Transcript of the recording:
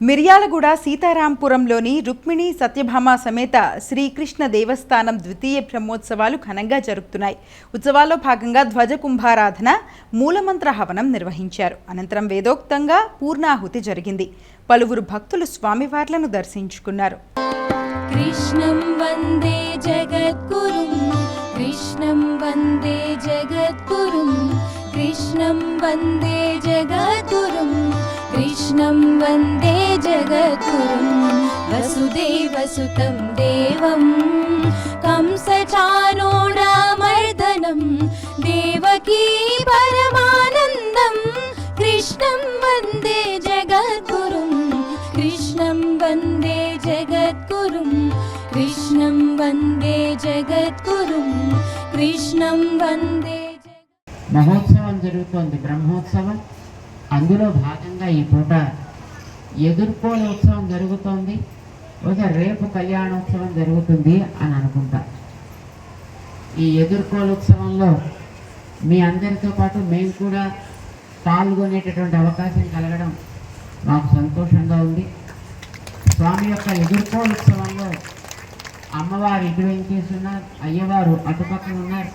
మిర్యాలగూడ సీతారాంపురంలోని రుక్మిణి సత్యభామ సమేత శ్రీకృష్ణ దేవస్థానం ద్వితీయ బ్రహ్మోత్సవాలు ఘనంగా జరుగుతున్నాయి ఉత్సవాల్లో భాగంగా ధ్వజ కుంభారాధన మూలమంత్ర హవనం నిర్వహించారు. అనంతరం వేదోక్తంగా పూర్ణాహుతి జరిగింది. పలువురు భక్తులు స్వామివార్లను దర్శించుకున్నారు. కృష్ణం వందే జగద్గురుం కృష్ణం వందే జగద్గురుం కృష్ణం వందే कृष्णं वन्दे जगद्गुरुं वसुदेवसुतं देवं कंसचारोणामर्दनं कृष्णं वन्दे जगद्गुरुं कृष्णं वन्दे जगद्गुरुं कृष्णं वन्दे जगद्गुरुं कृष्णं वन्दे महोत्सवं जगत्सवं ब्रह्मोत्सवम्। అందులో భాగంగా ఈ పూట ఎదుర్కోలు ఉత్సవం జరుగుతోంది. ఒక రేపు కళ్యాణోత్సవం జరుగుతుంది అని అనుకుంటా. ఈ ఎదుర్కోలు ఉత్సవంలో మీ అందరితో పాటు మేము కూడా పాల్గొనేటటువంటి అవకాశం కలగడం మాకు సంతోషంగా ఉంది. స్వామి యొక్క ఎదుర్కోలు ఉత్సవంలో అమ్మవారు ఇటు వెంకేసి ఉన్నారు అయ్యవారు అటుపక్కన ఉన్నారు.